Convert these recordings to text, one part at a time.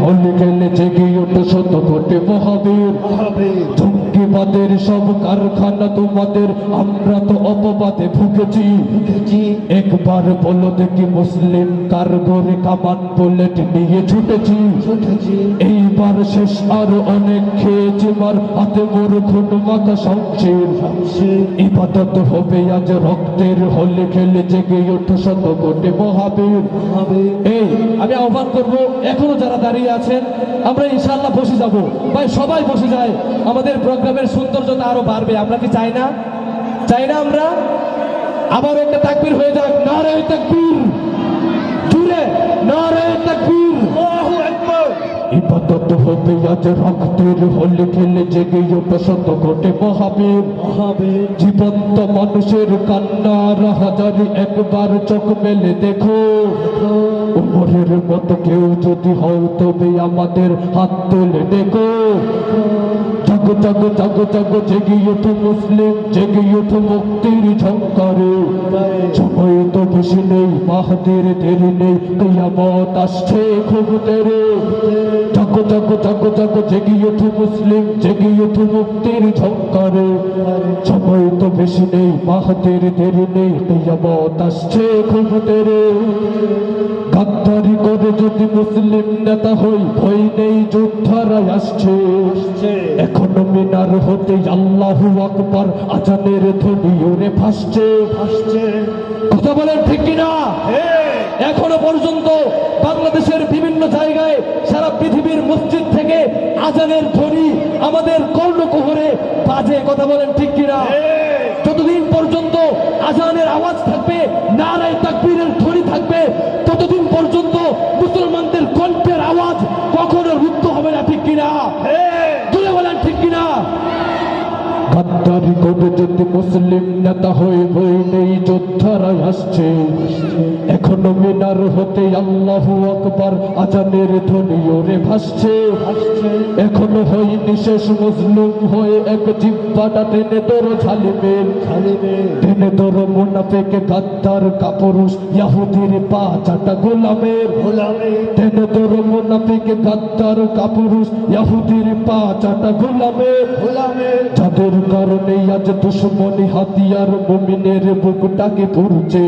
হলি খেলে জেগে ওঠে শত কোটি মহাবীর। জঙ্গিবাদের সব কারখানা তোমাদের আমরা তো অপবাদে ভুগেছি। একবার বলো দেখি মুসলিম কারগরে কামান বুলেট নিয়ে ছুটেছি। এইবার শেষ আর অনেক খেয়েছি মার হাতে মোর খুন মাথা শমশির ইবাদত হবে আজ রক্তের হলি খেলে জেগে ওঠে শত কোটি মহাবীর। এই আমি আহ্বান করব এখনও যারা দাঁড়িয়ে আছেন আমরা ইনশাআল্লাহ বসে যাব। ভাই সবাই বসে যায়। আমাদের প্রোগ্রামের সৌন্দর্যতা আরও বাড়বে আমরা কি চাই না? চাই না আমরা? আবার একটা তাকবীর হয়ে যাক নারে তাকবীর। জুড়ে নারে তাকবীর। ইবাদত হবে আজ রক্তের হলে খেলে জেগে ওঠে শত কোটি মহাবীর। জীবন্ত মানুষের কান্নার হাজারি একবার চোখ মেলে দেখো। উপরের মতো কেউ যদি হও তবে আমাদের হাত তুলে দেখো। জাগো জাগো জাগো জাগো, জেগে মুসলিম, জেগে মুক্তির ঝঙ্কারে সময় তো বেশি নেই, মাহাদের দেরি নেই, কিয়ামত আসছে খুব তেরে জাগো জাগো জাগো জাগো, জেগে মুসলিম, জেগে মুক্তির ঝঙ্কারে সময় তো বেশি নেই দেরি নেই, কিয়ামত আসছে খুব গাদ্দারি করে যদি মুসলিম নেতা হই, ভয় নেই। আসছে এখনও মিনার হতে আল্লাহু আকবার আজানের ধ্বনি ওরে ভাসছে। কথা বলেন ঠিক কিনা? এখনও পর্যন্ত বাংলাদেশের বিভিন্ন জায়গায় সারা পৃথিবীর মসজিদ থেকে আজানের ধ্বনি আমাদের কর্ণকুহরে বাজে। কথা বলেন ঠিক কিনা? যতদিন পর্যন্ত আজানের আওয়াজ থাকবে নারায় তাকবীরের ধ্বনি থাকবে ততদিন পর্যন্ত মুসলমানদের কণ্ঠের আওয়াজ কখনো রুদ্ধ হবে না ঠিক কিনা তুলে বলেন ঠিক কিনা গাদ্দারি করে যদি মুসলিম নেতা হয়ে বই নেই যোদ্ধারা আসছে এখনও মিনার হতে আল্লাহু আকবার আজানের ধ্বনি ওরে ভাসছে। এখনও হয়নি শেষ মুসলিম হয়ে এক জিব্বাটা টেনে তোর ঝালিমের টেনে তোর মুনাফেকে গাদ্দার কাপুরুষ ইয়াহুদির পা চাটা গোলামের। টেনে তোর মুনাফেকে গাদ্দার কাপুরুষ ইয়াহুদির পা চাটা গোলামের। যাদের কারণে আজ দুশ্মনী হাতিয়ার মুমিনের বুকটাকে পুরছে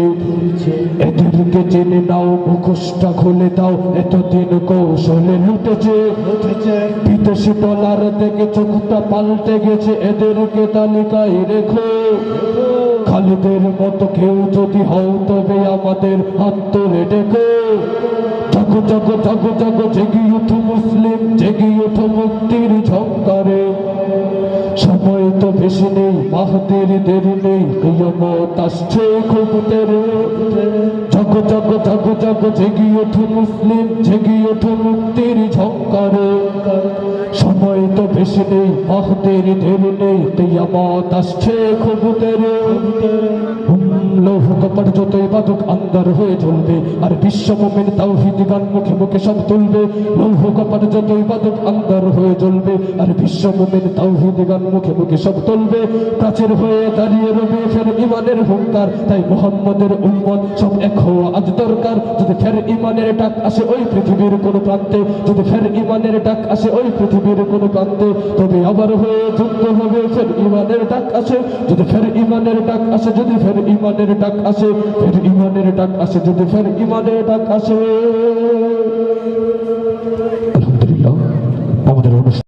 এদেরকে জেনে নাও মুখোশটা খুলে দাও এতদিন কৌশলে লুটেছে। বিদেশি ডলার থেকে চোখটা পাল্টে গেছে এদেরকে তালিকায় রেখো। খালিদের মতো কেউ যদি হও তবে আমাদের হাত ধরে ডেকো জাগো জাগো জাগো জাগো জেগে উঠো মুসলিম জেগে উঠো মুক্তির বেশি নেই মাহদের দেরি নেই কিয়ামত আসছে খুব তেরো জাগো জাগো জাগো জাগো জেগি ওঠো মুসলিম জেগি ওঠো মুক্তির ঝঙ্কার। সময় তো বেশি নেই মাহদের দেরি নেই কিয়ামত আসছে খুব তেরে লৌহ কপট যতই বাদক আন্দার হয়ে জ্বলবে, আর বিশ্ব মোমেন তাওহিদ গান মুখে মুখে সব তুলবে। লৌহ কপট যতই বাদক আন্দার হয়ে জ্বলবে, আর বিশ্ব মোমেন তাওহিদ গান মুখে মুখে সব তুলবে। প্রাচীর হয়ে দাঁড়িয়ে রবে ফের ইমানের হুঙ্কার, তাই মোহাম্মদের উম্মত সব এক হওয়া আজ দরকার। যদি ফের ইমানের ডাক আসে ওই পৃথিবীর কোনো প্রান্তে, যদি ফের ইমানের ডাক আসে ওই পৃথিবীর কোনো প্রান্তে, তবে আবার হয়ে যুক্ত হবে, ফের ইমানের ডাক আসে। যদি ফের ইমানের ডাক আসে, যদি ফের ইমানের ডাক আসে ফের ইমানের ডাক আসে যদি ফের ইমানের ডাক আসে। আলহামদুলিল্লাহ আমাদের